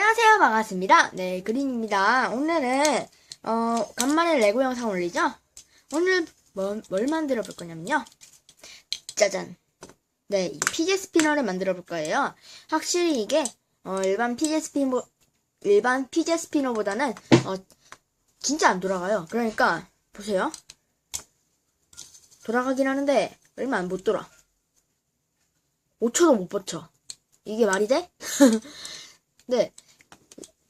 안녕하세요. 반갑습니다. 네, 그린입니다. 오늘은, 어, 간만에 레고 영상 올리죠? 오늘 뭐, 뭘 만들어 볼 거냐면요. 짜잔. 네, 이 피제 스피너를 만들어 볼 거예요. 확실히 이게, 어, 일반 피제 스피너, 일반 피제 스피너보다는, 어, 진짜 안 돌아가요. 그러니까, 보세요. 돌아가긴 하는데, 얼마 안 못 돌아. 5초도 못 버텨. 이게 말이 돼? 네.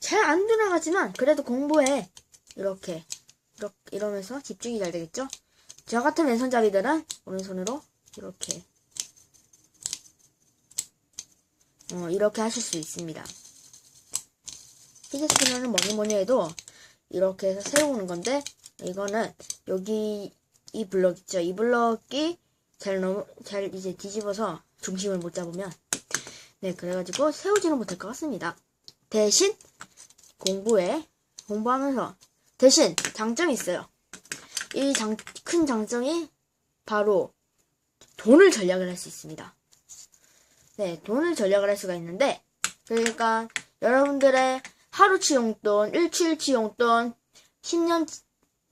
잘 안 돌아가지만, 그래도 공부에, 이렇게, 이러면서 집중이 잘 되겠죠? 저 같은 왼손잡이들은, 오른손으로, 이렇게, 어, 이렇게 하실 수 있습니다. 피제 스피너는 뭐니 뭐니 해도, 이렇게 해서 세우는 건데, 이거는, 여기, 이 블럭 있죠? 이 블럭이 잘 넘, 잘 이제 뒤집어서 중심을 못 잡으면, 네, 그래가지고 세우지는 못할 것 같습니다. 대신 공부에 공부하면서 대신 장점이 있어요. 이 장, 큰 장점이 바로 돈을 절약을 할 수 있습니다. 네, 돈을 절약을 할 수가 있는데 그러니까 여러분들의 하루치 용돈, 일주일치 용돈, 10년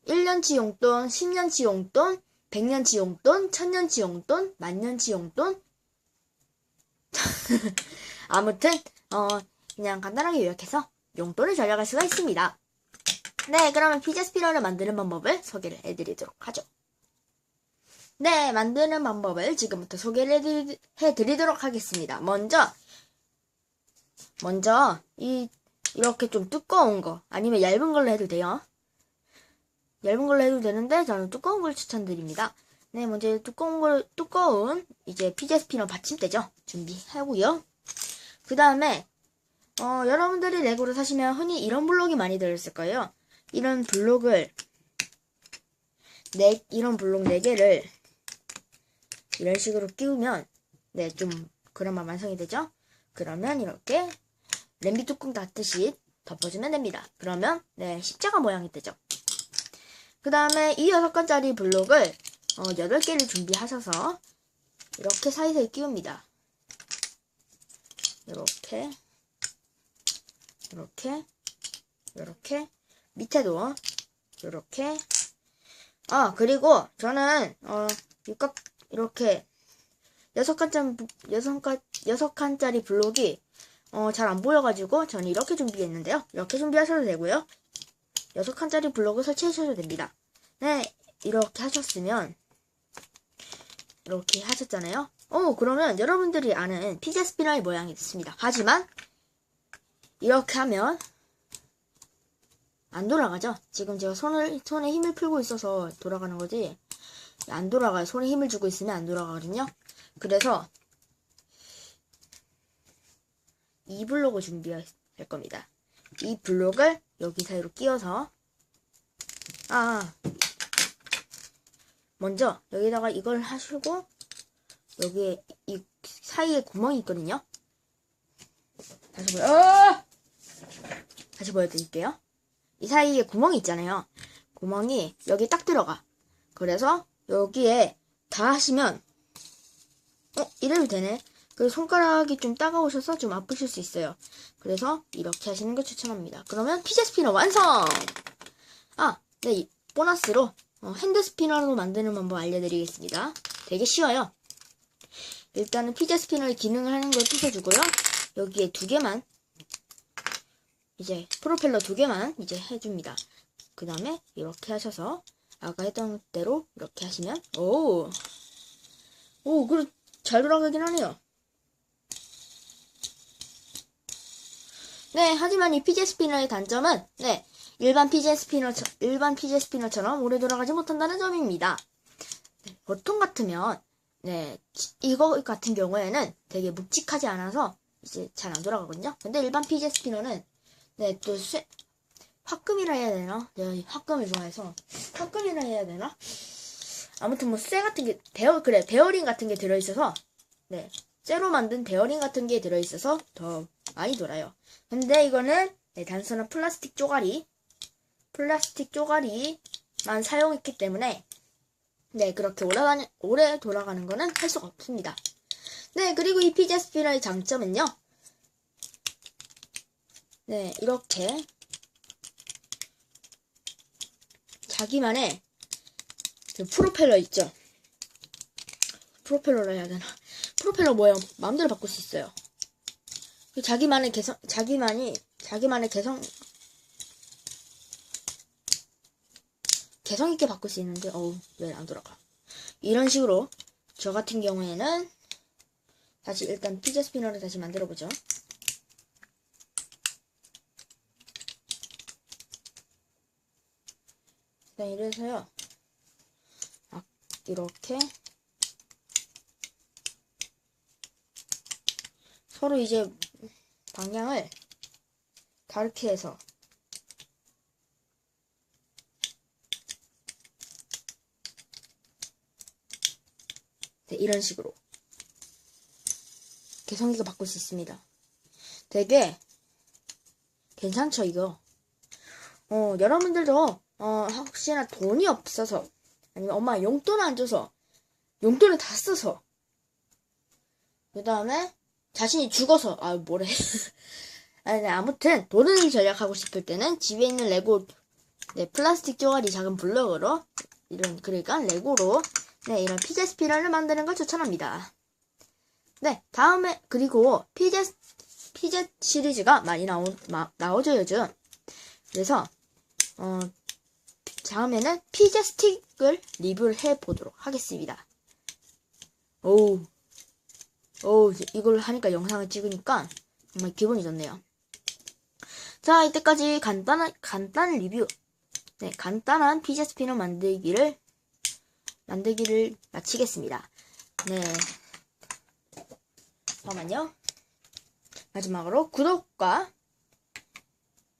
1년치 용돈, 10년치 용돈, 100년치 용돈, 1000년치 용돈, 만년치 용돈 아무튼 어 그냥 간단하게 요약해서 용돈을 절약할 수가 있습니다. 네, 그러면 피자 스피너를 만드는 방법을 소개를 해드리도록 하죠. 네, 만드는 방법을 지금부터 소개를 해드리, 해드리도록 하겠습니다. 먼저, 먼저, 이, 이렇게 좀 두꺼운 거, 아니면 얇은 걸로 해도 돼요. 얇은 걸로 해도 되는데, 저는 두꺼운 걸 추천드립니다. 네, 먼저 두꺼운 걸, 두꺼운, 이제 피자 스피너 받침대죠. 준비하고요. 그 다음에, 어, 여러분들이 레고를 사시면 흔히 이런 블록이 많이 들어있을 거예요. 이런 블록을, 네, 이런 블록 4개를 이런 식으로 끼우면, 네, 좀, 그나마 완성이 되죠? 그러면 이렇게 냄비 뚜껑 닫듯이 덮어주면 됩니다. 그러면, 네, 십자가 모양이 되죠. 그 다음에 이 6건짜리 블록을, 어, 8개를 준비하셔서, 이렇게 사이사이 끼웁니다. 이렇게. 이렇게 이렇게 밑에도 이렇게. 아 그리고 저는 어 육각 이렇게 여섯 칸짜리 여섯 칸 여섯 칸짜리 블록이 어 잘 안 보여가지고 저는 이렇게 준비했는데요. 이렇게 준비하셔도 되고요. 여섯 칸짜리 블록을 설치하셔도 됩니다. 네 이렇게 하셨으면 이렇게 하셨잖아요. 어 그러면 여러분들이 아는 피자 스피너의 모양이 됐습니다. 하지만 이렇게 하면 안 돌아가죠? 지금 제가 손을 손에 힘을 풀고 있어서 돌아가는 거지 안 돌아가요. 손에 힘을 주고 있으면 안 돌아가거든요. 그래서 이 블록을 준비할 겁니다. 이 블록을 여기 사이로 끼워서 아 먼저 여기다가 이걸 하시고 여기에 이 사이에 구멍이 있거든요. 다시 보여. 어! 다시 보여드릴게요. 이 사이에 구멍이 있잖아요. 구멍이 여기 딱 들어가. 그래서 여기에 다 하시면 어 이래도 되네. 그 손가락이 좀 따가우셔서 좀 아프실 수 있어요. 그래서 이렇게 하시는 걸 추천합니다. 그러면 피자 스피너 완성! 아, 네, 이 보너스로 어, 핸드 스피너로 만드는 방법 알려드리겠습니다. 되게 쉬워요. 일단은 피자 스피너의 기능을 하는 걸 부숴주고요. 여기에 두 개만 이제 프로펠러 두 개만 이제 해줍니다. 그 다음에 이렇게 하셔서 아까 했던 대로 이렇게 하시면 오, 오, 그래 잘 돌아가긴 하네요. 네, 하지만 이 피제 스피너의 단점은 네 일반 피제 스피너 일반 피제 스피너처럼 오래 돌아가지 못한다는 점입니다. 네, 보통 같으면 네 이거 같은 경우에는 되게 묵직하지 않아서 이제 잘 안 돌아가거든요. 근데 일반 피제 스피너는 네, 또 쇠, 화금이라 해야 되나? 내가 화금을 좋아해서 화금이라 해야 되나? 아무튼 뭐 쇠 같은 게 베어 그래 베어링 같은 게 들어있어서 네 쇠로 만든 베어링 같은 게 들어있어서 더 많이 돌아요. 근데 이거는 네, 단순한 플라스틱 쪼가리 플라스틱 쪼가리만 사용했기 때문에 네 그렇게 다니, 오래 돌아가는 거는 할 수가 없습니다. 네 그리고 이 피자 스피너의 장점은요 네, 이렇게 자기만의 그 프로펠러 있죠? 프로펠러라 해야 되나? 프로펠러 모양 마음대로 바꿀 수 있어요. 그 자기만의 개성, 자기만이, 자기만의 개성, 개성 있게 바꿀 수 있는데, 어우, 왜 안 돌아가. 이런 식으로, 저 같은 경우에는, 다시 일단 피자 스피너를 다시 만들어 보죠. 일단 이래서요. 아, 이렇게 서로 이제 방향을 다르게 해서 네, 이런 식으로 개성기가 바꿀 수 있습니다. 되게 괜찮죠 이거? 어 여러분들도 어 혹시나 돈이 없어서 아니면 엄마 용돈 안 줘서 용돈을 다 써서 그 다음에 자신이 죽어서 아 뭐래 아니 네, 아무튼 돈을 절약하고 싶을 때는 집에 있는 레고 네 플라스틱 쪼가리 작은 블럭으로 이런 그러니까 레고로 네 이런 피자 스피럴을 만드는 걸 추천합니다. 네 다음에 그리고 피자 피자 시리즈가 많이 나오 마, 나오죠 요즘 그래서 어 다음에는 피자 스틱을 리뷰를 해 보도록 하겠습니다. 오우 오, 이걸 하니까 영상을 찍으니까 정말 기분이 좋네요. 자, 이때까지 간단한, 간단한 리뷰. 네, 간단한 피자 스피너 만들기를, 만들기를 마치겠습니다. 네. 잠깐만요. 마지막으로 구독과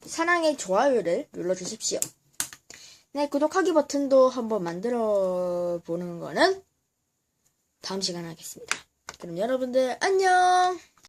사랑의 좋아요를 눌러주십시오. 네, 구독하기 버튼도 한번 만들어 보는 거는 다음 시간에 하겠습니다. 그럼 여러분들 안녕!